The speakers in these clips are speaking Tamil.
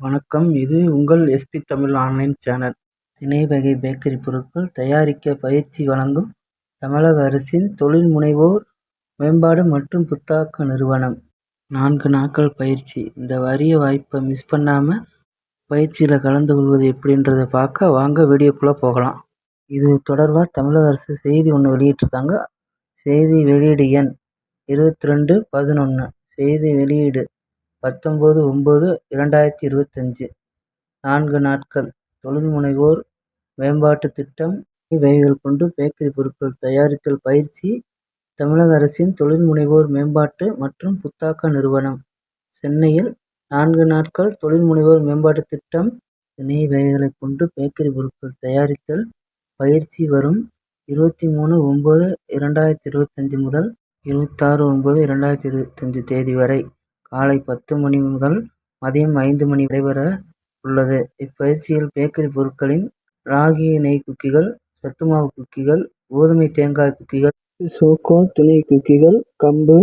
வணக்கம். இது உங்கள் எஸ்பி தமிழ் ஆன்லைன் சேனல். தினை வகை பேக்கரி பொருட்கள் தயாரிக்க பயிற்சி வழங்கும் தமிழக அரசின் தொழில் முனைவோர் மேம்பாடு மற்றும் புத்தாக்க நிறுவனம். நான்கு நாட்கள் பயிற்சி. இந்த வரிய வாய்ப்பை மிஸ் பண்ணாமல் பயிற்சியில் கலந்து கொள்வது எப்படின்றத பார்க்க வாங்க வீடியோக்குள்ளே போகலாம். இது தொடர்பாக தமிழக அரசு செய்தி ஒன்று வெளியிட்டிருக்காங்க. செய்தி வெளியீடு எண் இருபத்தி ரெண்டு பதினொன்று செய்தி வெளியீடு பத்தொம்பது ஒம்பது இரண்டாயிரத்தி இருபத்தஞ்சி. நான்கு நாட்கள் தொழில் முனைவோர் மேம்பாட்டுத் திட்டம் இவைகள் கொண்டு பேக்கரி பொருட்கள் தயாரித்தல் பயிற்சி தமிழக அரசின் தொழில் முனைவோர் மேம்பாட்டு மற்றும் புத்தாக்க நிறுவனம். சென்னையில் நான்கு நாட்கள் தொழில் முனைவோர் மேம்பாட்டுத் திட்டம் திணை வகைகளைக் கொண்டு பேக்கரி பொருட்கள் தயாரித்தல் பயிற்சி வரும் இருபத்தி மூணு ஒம்பது இரண்டாயிரத்தி இருபத்தஞ்சி முதல் இருபத்தாறு ஒம்பது இரண்டாயிரத்தி இருபத்தஞ்சி தேதி வரை. காலை பத்து மணி முதல் மதியம் ஐந்து மணி நடைபெற உள்ளது. இப்பயிற்சியில் பேக்கரி பொருட்களின் ராகி நெய் குக்கீகள் சத்துமாவு குக்கீகள் கோதுமை தேங்காய் குக்கீகள் சோகோ திணை குக்கீகள் கம்பு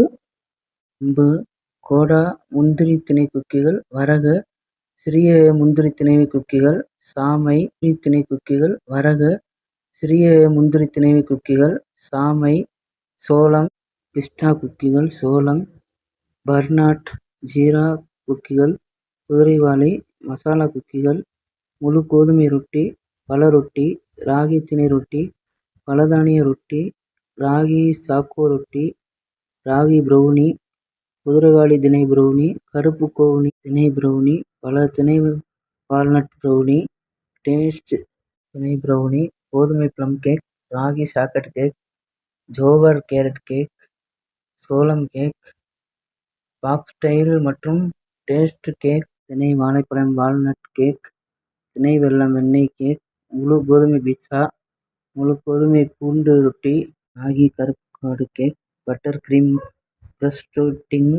கம்பு கோடா முந்திரி திணை குக்கீகள் வரகு சிறிய முந்திரி திணை குக்கீகள் சாமை திணை குக்கீகள் வரகு சிறிய முந்திரி திணை குக்கீகள் சாமை சோளம் பிஸ்டா குக்கீகள் சோளம் பர்னாட் ஜீரா குக்கீகள் குதிரைவாலி மசாலா குக்கீகள் முழு கோதுமை ரொட்டி பல ரொட்டி ராகி திணை ரொட்டி பலதானிய ரொட்டி ராகி சாக்கோ ரொட்டி ராகி ப்ரௌனி குதிரைவாலி திணை ப்ரௌனி கருப்பு கோவுனி திணை ப்ரௌனி பல திணை வால்நட் ப்ரௌனி டேஸ்ட் திணை ப்ரௌனி கோதுமை ப்ளம் கேக் ராகி சாக்கெட் கேக் ஜோவர் கேரட் கேக் சோளம் கேக் ஃபாக்ஸ்டைல் மற்றும் டேஸ்ட் கேக் திணை வாழைப்பழம் வால்நட் கேக் திணை வெல்லம் வெண்ணெய் கேக் முழு கோதுமை பீட்சா முழு கோதுமை பூண்டு ரொட்டி ராகி கருப்பாடு கேக் பட்டர் கிரீம் ப்ரெஸ்டோட்டிங்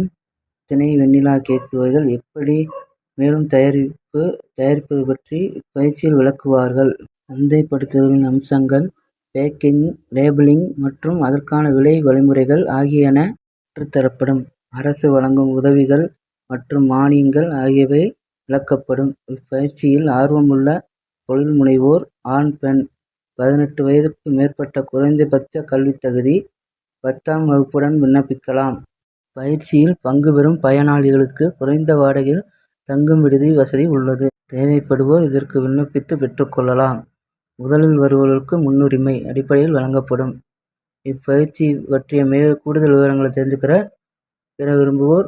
திணை வெண்ணிலா கேக் வகைகள் எப்படி மேலும் தயாரிப்பு தயாரிப்பது பற்றி பயிற்சியில் விளக்குவார்கள். சந்தைப்படுத்துதலின் அம்சங்கள் பேக்கிங் லேபிளிங் மற்றும் அதற்கான விலை வழிமுறைகள் ஆகியன கற்றுத்தரப்படும் அரசு வழங்கும் உதவிகள் மற்றும் மானியங்கள் ஆகியவை விளக்கப்படும். இப்பயிற்சியில் ஆர்வமுள்ள தொழில் முனைவோர் ஆண் பெண் பதினெட்டு வயதுக்கு மேற்பட்ட குறைந்தபட்ச கல்வித் தகுதி பத்தாம் வகுப்புடன் விண்ணப்பிக்கலாம். பயிற்சியில் பங்கு பெறும் பயனாளிகளுக்கு குறைந்த வாடகையில் தங்கும் விடுதி வசதி உள்ளது. தேவைப்படுவோர் இதற்கு விண்ணப்பித்து பெற்றுக்கொள்ளலாம் முதலில் வருபவர்களுக்கு முன்னுரிமை அடிப்படையில் வழங்கப்படும். இப்பயிற்சி பற்றிய மேலும் கூடுதல் விவரங்களை தெரிந்துக்கிற பெற விரும்புவோர்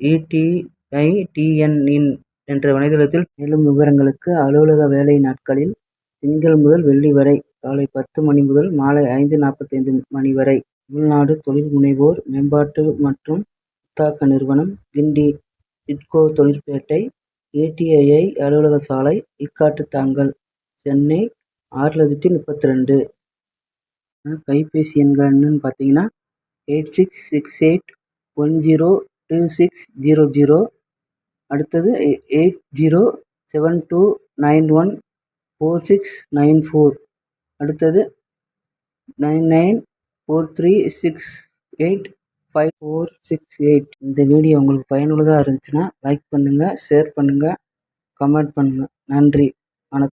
இடிஐடிஎன் இன் என்ற வலைதளத்தில் மேலும் விவரங்களுக்கு அலுவலக வேலை நாட்களில் திங்கள் முதல் வெள்ளி வரை காலை பத்து மணி முதல் மாலை ஐந்து நாற்பத்தைந்து மணி வரை தமிழ்நாடு தொழில் முனைவோர் மேம்பாட்டு மற்றும் புத்தாக்க நிறுவனம் கிண்டி இட்கோ தொழிற்பேட்டை ஏடிஐஐ அலுவலக சாலை தாங்கல் சென்னை ஆறு லட்சத்தி முப்பத்தி ரெண்டு. கைபேசி எண்கள் என்னன்னு பார்த்தீங்கன்னா eight six six eight one zero two six zero zero அடுத்தது eight zero seven two nine one four six nine four அடுத்தது nine nine four three six eight five four six eight இந்த வீடியோ உங்களுக்கு பயனுள்ளதாக இருந்துச்சுன்னா லைக் பண்ணுங்கள் ஷேர் பண்ணுங்கள் கமெண்ட் பண்ணுங்கள் நன்றி வணக்கம்.